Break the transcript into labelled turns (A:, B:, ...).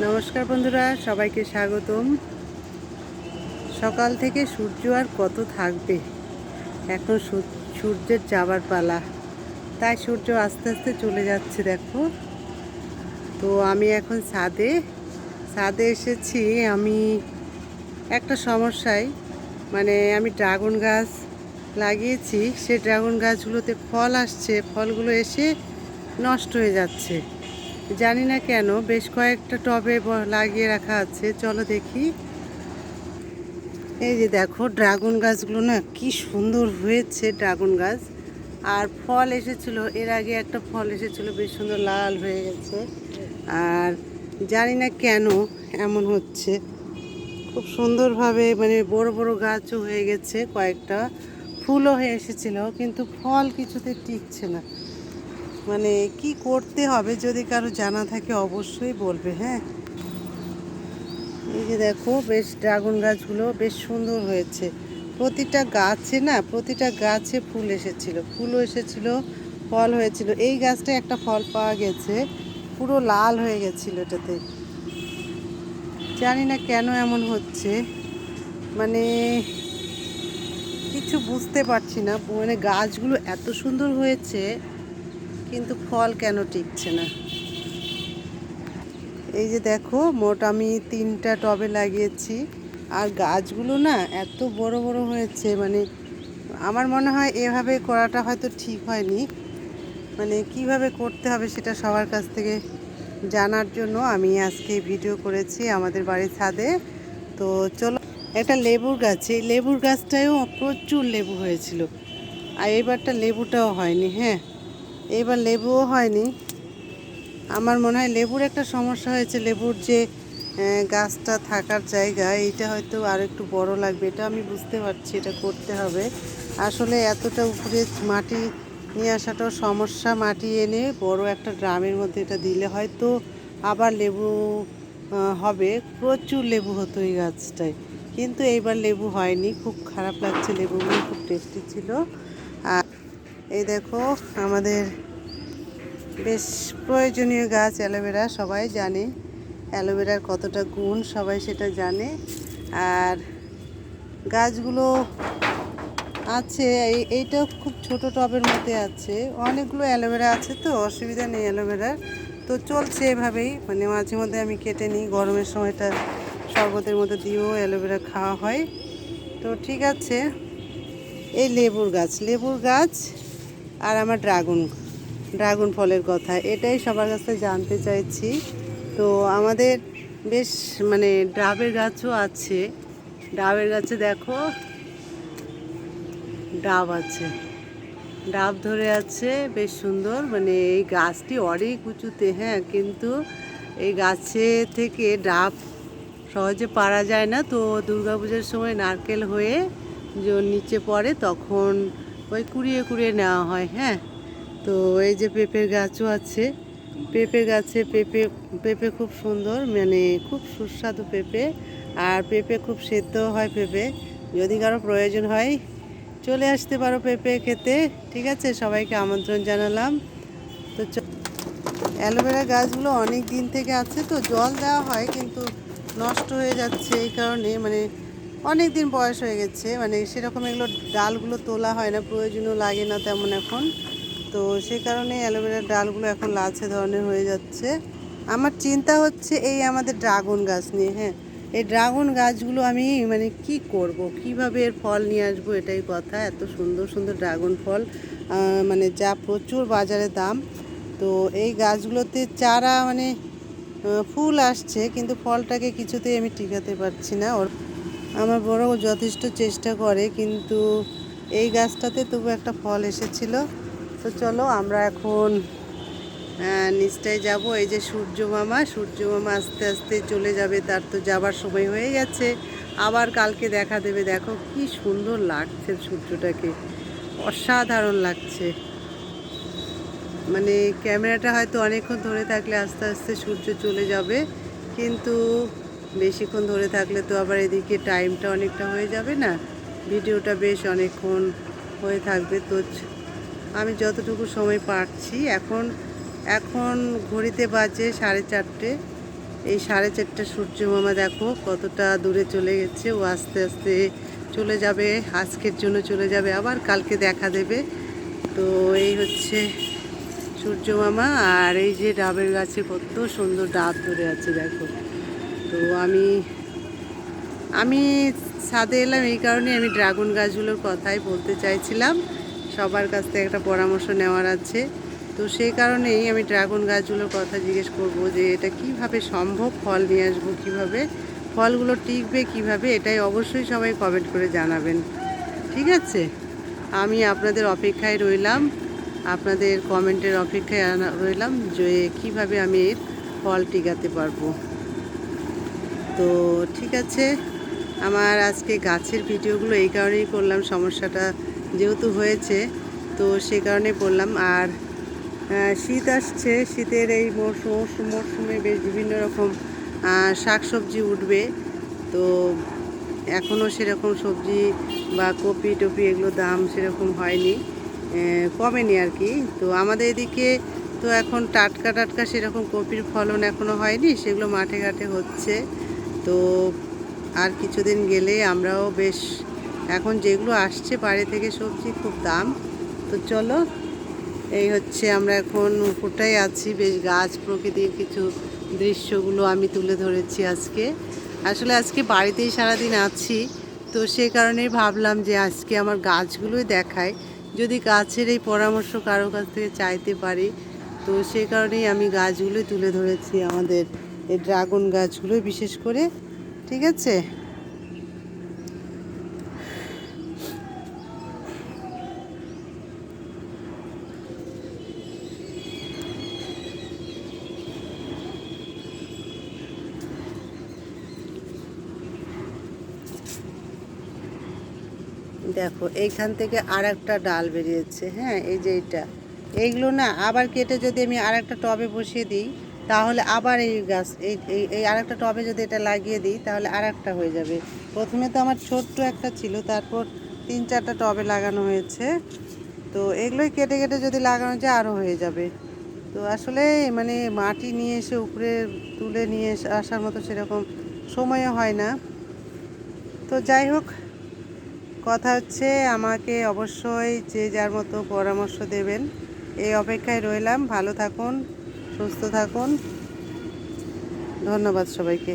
A: নমস্কার বন্ধুরা, সবাইকে স্বাগতম। সকাল থেকে সূর্য আর কত থাকবে? এখন সূর্যের যাবার পালা। তাই সূর্য আস্তে আস্তে চলে যাচ্ছে, দেখো। তো আমি এখন ছাদে। ছাদে এসেছি আমি একটা সমস্যায় মানে আমি ড্রাগন গাছ লাগিয়েছি। সে ড্রাগন গাছগুলোতে ফল আসছে, ফলগুলো এসে নষ্ট হয়ে যাচ্ছে। জানি না কেন, বেশ কয়েকটা টবে লাগিয়ে রাখা আছে, চলো দেখি। এই যে দেখো, ড্রাগন গাছগুলো না কি সুন্দর হয়েছে ড্রাগন গাছ। আর ফল এসেছিল, এর আগে একটা ফল এসেছিল, বেশ সুন্দর লাল হয়ে গেছে। আর জানি না কেন এমন হচ্ছে। খুব সুন্দরভাবে মানে বড় বড় গাছও হয়ে গেছে কয়েকটা। ফুলও হয়ে এসেছিল, কিন্তু ফল কিছুতে টিকছে না। মানে কি করতে হবে যদি কারও জানা থাকে অবশ্যই বলবে হ্যাঁ? এই যে দেখো, বেশ ড্রাগন গাছগুলো বেশ সুন্দর হয়েছে। প্রতিটা গাছে না, প্রতিটা গাছে ফুল এসেছিল। ফুলও এসেছিল, ফল হয়েছিল। এই গাছটা একটা ফল পাওয়া গেছে, পুরো লাল হয়ে গেছিল এটাতে। জানি না কেন এমন হচ্ছে। মানে কিছু বুঝতে পারছি না। মানে গাছগুলো এত সুন্দর হয়েছে কিন্তু ফল কেন টিকছে না? এই যে দেখো, মোট আমি তিনটা টবে লাগিয়েছি। আর গাছগুলো না এত বড় বড় হয়েছে মানে আমার মনে হয় এভাবে করাটা হয়তো ঠিক হয়নি। মানে কীভাবে করতে হবে সেটা সবার কাছ থেকে জানার জন্য আমি আজকে ভিডিও করেছি আমাদের বাড়ির ছাদে। তো চলো, একটা লেবুর গাছ, এই লেবুর গাছটায়ও প্রচুর লেবু হয়েছিল। আর এবারটা লেবুটাও হয়নি হ্যাঁ। এবার লেবুও হয়নি। আমার মনে হয় লেবুর একটা সমস্যা হয়েছে, লেবুর যে গাছটা থাকার জায়গা, এইটা হয়তো আর একটু বড় লাগবে, এটা আমি বুঝতে পারছি, এটা করতে হবে। আসলে এতটা উপরে মাটি নিয়ে আসাটাও সমস্যা, মাটি এনে বড় একটা ড্রামের মধ্যে এটা দিলে হয়তো আবার লেবু হবে। প্রচুর লেবু হতো এই গাছটায়, কিন্তু এইবার লেবু হয়নি। খুব খারাপ লাগছে, লেবুগুলো খুব টেস্টি ছিল। আর এই দেখো, আমাদের বেশ প্রয়োজনীয় গাছ অ্যালোভেরা, সবাই জানে। অ্যালোভেরার কতটা গুণ, সবাই সেটা জানে। আর গাছগুলো আছে, এই, এইটা খুব ছোট টবের মধ্যে আছে। অনেকগুলো অ্যালোভেরা আছে তো, অসুবিধা নেই অ্যালোভেরার। তো চলছে এভাবেই মানে মাঝে মধ্যে আমি কেটে নিই, গরমের সময়টা শরবতের মধ্যে দিয়েও অ্যালোভেরা খাওয়া হয়। তো ঠিক আছে, এই লেবুর গাছ লেবুর গাছ আর আমার ড্রাগন ড্রাগন ফলের কথা। এটাই সবার কাছে জানতে চাইছি। তো আমাদের বেশ মানে ডাবের গাছও আছে। ডাবের গাছে দেখো, ডাব আছে। ডাব ধরে আছে, বেশ সুন্দর। মানে এই গাছটি অনেক উঁচুতে হ্যাঁ কিন্তু এই গাছে থেকে ডাব সহজে পারা যায় না। তো দুর্গাপূজার সময় নারকেল হয়ে যে নিচে পড়ে, তখন ওই কুড়িয়ে কুড়িয়ে নেওয়া হয় হ্যাঁ? তো এই যে পেঁপের গাছও আছে। পেঁপে গাছে পেঁপে পেঁপে খুব সুন্দর মানে খুব সুস্বাদু পেঁপে। আর পেঁপে খুব সেদ্ধ হয় পেঁপে। যদি কারও প্রয়োজন হয়, চলে আসতে পারো পেঁপে খেতে। ঠিক আছে? সবাইকে আমন্ত্রণ জানালাম। তো অ্যালোভেরা গাছগুলো অনেক দিন থেকে আছে, তো জল দেওয়া হয়, কিন্তু নষ্ট হয়ে যাচ্ছে এই কারণে। মানে অনেক দিন বয়স হয়ে গেছে মানে সেরকম এগুলো ডালগুলো তোলা হয় না, প্রয়োজনও লাগে না তেমন এখন। তো সেই কারণে অ্যালোভেরার ডালগুলো এখন লালচে ধরনের হয়ে যাচ্ছে। আমার চিন্তা হচ্ছে এই আমাদের ড্রাগন গাছ নিয়ে হ্যাঁ। এই ড্রাগন গাছগুলো আমি মানে কি করব, কীভাবে এর ফল নিয়ে আসব এটাই কথা, এত সুন্দর সুন্দর ড্রাগন ফল মানে যা প্রচুর বাজারে দাম। তো এই গাছগুলোতে চারা মানে ফুল আসছে, কিন্তু ফলটাকে কিছুতেই আমি টিকাতে পারছি না। ওর আমার বড় যথেষ্ট চেষ্টা করে, কিন্তু এই গাছটাতে তবু একটা ফল এসেছিল। তো চলো আমরা এখন নিচটায় যাব। এই যে সূর্য মামা সূর্য মামা আস্তে আস্তে চলে যাবে, তার তো যাবার সময় হয়ে গেছে। আবার কালকে দেখা দেবে। দেখো কি সুন্দর লাগছে সূর্যটাকে। অসাধারণ লাগছে। মানে ক্যামেরাটা হয়তো অনেকক্ষণ ধরে থাকলে আস্তে আস্তে সূর্য চলে যাবে, কিন্তু বেশিক্ষণ ধরে থাকলে তো আবার এদিকে টাইমটা অনেকটা হয়ে যাবে না। ভিডিওটা বেশ অনেকক্ষণ হয়ে থাকবে। তো আমি যতটুকু সময় পাচ্ছি, এখন এখন ঘড়িতে বাজে সাড়ে চারটে। এই সাড়ে চারটা সূর্য মামা দেখো কতটা দূরে চলে গেছে। ও আস্তে আস্তে চলে যাবে, আজকের জন্য চলে যাবে, আবার কালকে দেখা দেবে। তো এই হচ্ছে সূর্য মামা আর এই যে ডাবের গাছে কত সুন্দর ডাব ধরে আছে দেখো। তো আমি আমি ছাদে এলাম এই কারণে আমি ড্রাগন গাছগুলোর কথাই বলতে চাইছিলাম। সবার কাছ থেকে একটা পরামর্শ নেওয়ার আছে। তো সেই কারণেই আমি ড্রাগন গাছগুলোর কথা জিজ্ঞেস করব যে এটা কীভাবে সম্ভব ফল নিয়ে আসব কীভাবে, ফলগুলো টিকবে কীভাবে, এটাই অবশ্যই সবাই কমেন্ট করে জানাবেন। ঠিক আছে? আমি আপনাদের অপেক্ষায় রইলাম। আপনাদের কমেন্টের অপেক্ষায় রইলাম যে কীভাবে আমি এর ফল টিকাতে পারব। তো ঠিক আছে। আমার আজকে গাছের ভিডিওগুলো এই কারণেই করলাম, সমস্যাটা যেহেতু হয়েছে, তো সে কারণে করলাম। আর শীত আসছে, শীতের এই মরশুম- মরশুমে বেশ বিভিন্ন রকম শাক সবজি উঠবে। তো এখনও সেরকম সবজি বা কপি টপি এগুলো দাম সেরকম হয়নি কমেনি আর কি। তো আমাদের এদিকে তো এখন টাটকা টাটকা সেরকম কপির ফলন এখনও হয়নি, সেগুলো মাঠে ঘাটে হচ্ছে। তো আর কিছুদিন গেলে আমরাও বেশ, এখন যেগুলো আসছে বাইরে থেকে সবজি খুব দাম। তো চলো, এই হচ্ছে আমরা এখন উপরটাই আছি, বেশ গাছ প্রকৃতির কিছু দৃশ্যগুলো আমি তুলে ধরেছি আজকে। আসলে আজকে বাড়িতেই সারাদিন আছি, তো সে কারণেই ভাবলাম যে আজকে আমার গাছগুলোই দেখায়। যদি গাছের এই পরামর্শ কারও কাছ থেকে চাইতে পারি, তো সে কারণেই আমি গাছগুলোই তুলে ধরেছি আমাদের এই ড্রাগন গাছগুলোই বিশেষ করে, ঠিক আছে? দেখো, এইখান থেকে আর একটা ডাল বেরিয়েছে হ্যাঁ এই যে এইটা। এইগুলো না, আবার কেটে যদি আমি আর একটা টবে বসিয়ে দিই তাহলে আবার এই গাছ, এই, এই- এই আর একটা টবে যদি এটা লাগিয়ে দিই, তাহলে আর একটা হয়ে যাবে। প্রথমে তো আমার ছোট্ট একটা ছিল, তারপর তিন চারটা টবে লাগানো হয়েছে। তো এগুলোই কেটে কেটে যদি লাগানো যায় আরও হয়ে যাবে। তো আসলে মানে মাটি নিয়ে এসে উপরে তুলে নিয়ে আসার মতো সেরকম সময়ও হয় না। তো যাই হোক, কথা হচ্ছে আমাকে অবশ্যই যে যার মতো পরামর্শ দেবেন। এই অপেক্ষায় রইলাম, ভালো থাকুন। সুস্থ থাকুন। ধন্যবাদ সবাইকে।